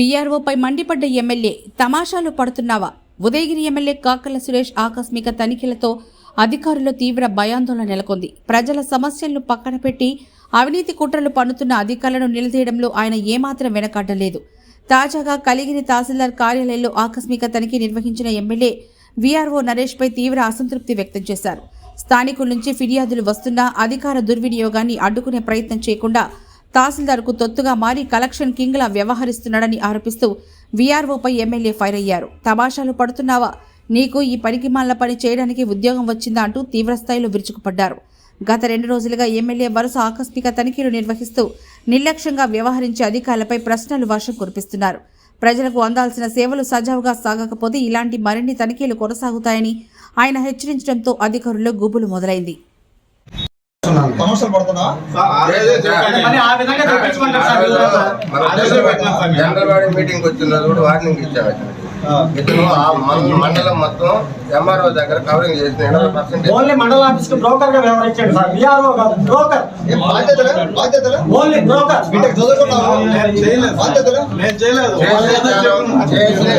వీఆర్ఓపై మండిపడ్డ ఎమ్మెల్యే తమాషాలు పడుతున్నావా? ఉదయగిరి ఎమ్మెల్యే కాకల సురేష్ ఆకస్మిక తనిఖీలతో అధికారులు తీవ్ర భయాందోళన నెలకొంది. ప్రజల సమస్యలను పక్కన పెట్టి అవినీతి కుట్రలు పన్నుతున్న అధికారులను నిలదీయడంలో ఆయన ఏమాత్రం వెనకాడలేదు తాజాగా కలిగిరి తహసీల్దార్ కార్యాలయంలో ఆకస్మిక తనిఖీ నిర్వహించిన ఎమ్మెల్యే వీఆర్ఓ నరేష్పై తీవ్ర అసంతృప్తి వ్యక్తం చేశారు. స్థానికుల నుంచి ఫిర్యాదులు వస్తున్నా అధికార దుర్వినియోగాన్ని అడ్డుకునే ప్రయత్నం చేయకుండా తహసీల్దార్కు తొత్తుగా మారి కలెక్షన్ కింగ్లా వ్యవహరిస్తున్నాడని ఆరోపిస్తూ వీఆర్ఓపై ఎమ్మెల్యే ఫైర్ అయ్యారు తమాషాలు పడుతున్నావా? నీకు ఈ పనికిమాల పని చేయడానికి ఉద్యోగం వచ్చిందా అంటూ తీవ్రస్థాయిలో విరుచుకుపడ్డారు. గత రెండు రోజులుగా ఎమ్మెల్యే వరుస ఆకస్మిక తనిఖీలు నిర్వహిస్తూ నిర్లక్ష్యంగా వ్యవహరించే అధికారులపై ప్రశ్నలు వర్షం కురిపిస్తున్నారు. ప్రజలకు అందాల్సిన సేవలు సజావుగా సాగకపోతే ఇలాంటి మరిన్ని తనిఖీలు కొనసాగుతాయని ఆయన హెచ్చరించడంతో అధికారుల్లో గుబులు మొదలైంది. సమస్యలు పడుతున్నా మీటింగ్ వచ్చిన కూడా వార్నింగ్ ఇచ్చాము ఇతను ఆ మన- మండలం మొత్తం ఎంఆర్ఓ దగ్గర కవరింగ్ చేసిన ఎనభై పర్సెంట్ ఓన్లీ మండల ఆఫీస్కు బ్రోకర్గా వ్యవహరించండి సార్ విఆర్ఓ కాదు బ్రోకర్ ఏం బాధ్యతలే బాధ్యతలే ఓన్లీ బ్రోకర్ బీటెక్ చదువుకున్నావు బాధ్యతలు నేను చేయలేదు చేసిన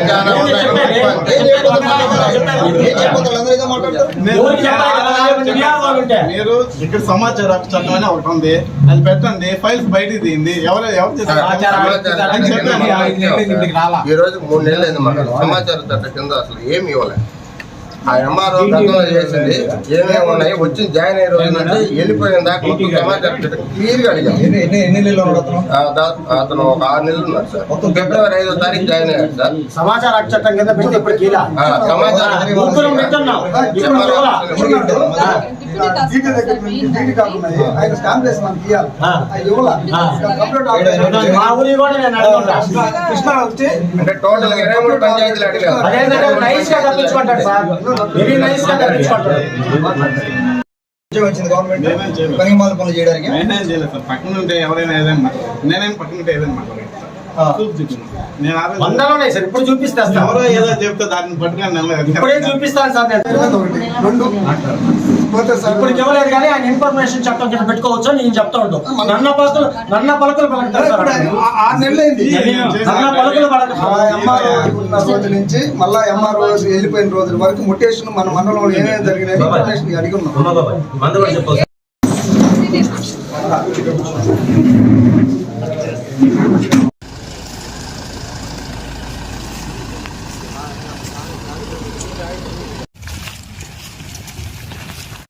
మీరు ఇక్కడ సమాచార చట్టం అని ఒకటి ఉంది అది పెట్టండి ఫైల్స్ బయటికి తీయండి ఎవరు ఎవరు చేస్తారు ఈ రోజు మూడు నెలలు అయింది మాకు సమాచార చట్ట కింద అసలు ఏమి ఇవ్వలేదు ఆ ఎంఆర్ఓ గతంలో చేసింది ఏమేమి ఉన్నాయి వచ్చి జాయిన్ అయ్యే రోజు నుంచి వెళ్ళిపోయిన దాకా మొత్తం సమాచార చట్టం క్లియర్గా అడిగాం అతను? ఆ, దా- అతను ఒక ఆరు నెలలు ఉన్నారు సార్. ఫిబ్రవరి ఐదో తారీఖు జాయిన్ అయ్యారు సార్. సమాచార చట్టం కింద సమాచారం ముగ్గురు పెట్టున్నాం ఇప్పుడు చూడాలా? జీటీ దగ్గర నుంచి జీటీ కాకున్నాయి ఆయన స్టాంప్ వేసి మనకి ఇవ్వాలి ఆ. అది ఇవ్వాలా. ఆ. కంప్లీట్ మా ఊరి కూడా నేను అడుగుతా. కృష్ణ వచ్చి అంటే టోటల్గా ఇరవై మూడు పంచాయతీలు అడిగారు అదేంటంటే నైస్గా తప్పించుకుంటాడు సార్. వెరీ నైస్గా తప్పించుకుంటాడు ఉద్యోగం వచ్చింది గవర్నమెంట్ నేనేం చేయలేదు. పని మాల పనులు చేయడానికి? నేనేం చేయలేదు సార్. పక్కన ఉంటే ఎవరైనా ఏదైనా. నేనేం పక్కన ఉంటే ఏదైనా సార్. ఇప్పుడు చూపిస్తాను ఎవరో ఏదో చెప్తే దాన్ని పట్టుకొని ఇప్పుడే చూపిస్తాను రెండు. సార్ ఇప్పుడు ఇవ్వలేదు కానీ ఆయన ఇన్ఫర్మేషన్ చట్టం కింద పెట్టుకోవచ్చు నేను చెప్తా ఉంటాను నన్న పలకలు నన్న పలకలు నన్న పలకలు రోజు నుంచి మళ్ళా ఎంఆర్ వెళ్ళిపోయిన రోజుల వరకు ముటేషన్ మన మండలంలో ఏమేమి జరిగినాయి? ఇన్ఫర్మేషన్ అడిగి